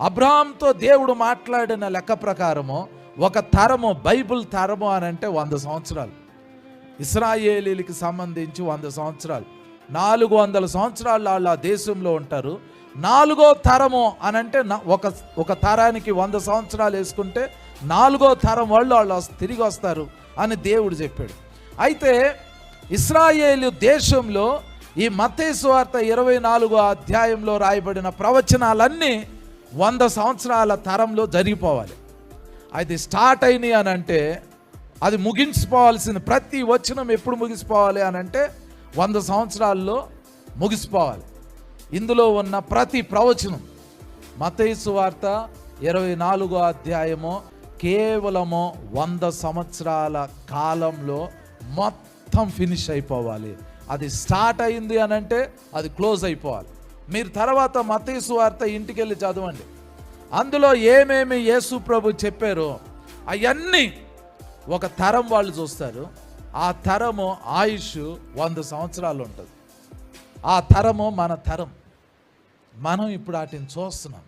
అబ్రహాంతో దేవుడు మాట్లాడిన లెక్క ప్రకారము ఒక తరము బైబిల్ తరము అని అంటే వంద సంవత్సరాలు. ఇస్రాయేలీలకి సంబంధించి వంద సంవత్సరాలు. నాలుగు వందల సంవత్సరాలు వాళ్ళు ఆ దేశంలో ఉంటారు. నాలుగో తరము అని అంటే ఒక ఒక తరానికి వంద సంవత్సరాలు వేసుకుంటే నాలుగో తరం వాళ్ళు వాళ్ళు తిరిగి వస్తారు అని దేవుడు చెప్పాడు. అయితే ఇస్రాయేలు దేశంలో ఈ మతేశ్వార్త ఇరవై నాలుగో అధ్యాయంలో రాయబడిన ప్రవచనాలన్నీ వంద సంవత్సరాల తరంలో జరిగిపోవాలి. అది స్టార్ట్ అయినాయి అని అంటే అది ముగించిపోవాల్సింది ప్రతి వచనం ఎప్పుడు ముగిసిపోవాలి అని అంటే వంద సంవత్సరాల్లో ముగిసిపోవాలి. ఇందులో ఉన్న ప్రతి ప్రవచనం మతయసు వార్త ఇరవై నాలుగో అధ్యాయము కేవలము వంద సంవత్సరాల కాలంలో మొత్తం ఫినిష్ అయిపోవాలి. అది స్టార్ట్ అయింది అని అంటే అది క్లోజ్ అయిపోవాలి. మీరు తర్వాత మతీసు వార్త ఇంటికి వెళ్ళి చదవండి. అందులో ఏమేమి యేసు ప్రభు చెప్పారో అవన్నీ ఒక తరం వాళ్ళు చూస్తారు. ఆ తరము ఆయుష్ వంద సంవత్సరాలు ఉంటుంది. ఆ తరము మన తరం. మనం ఇప్పుడు వాటిని చూస్తున్నాం.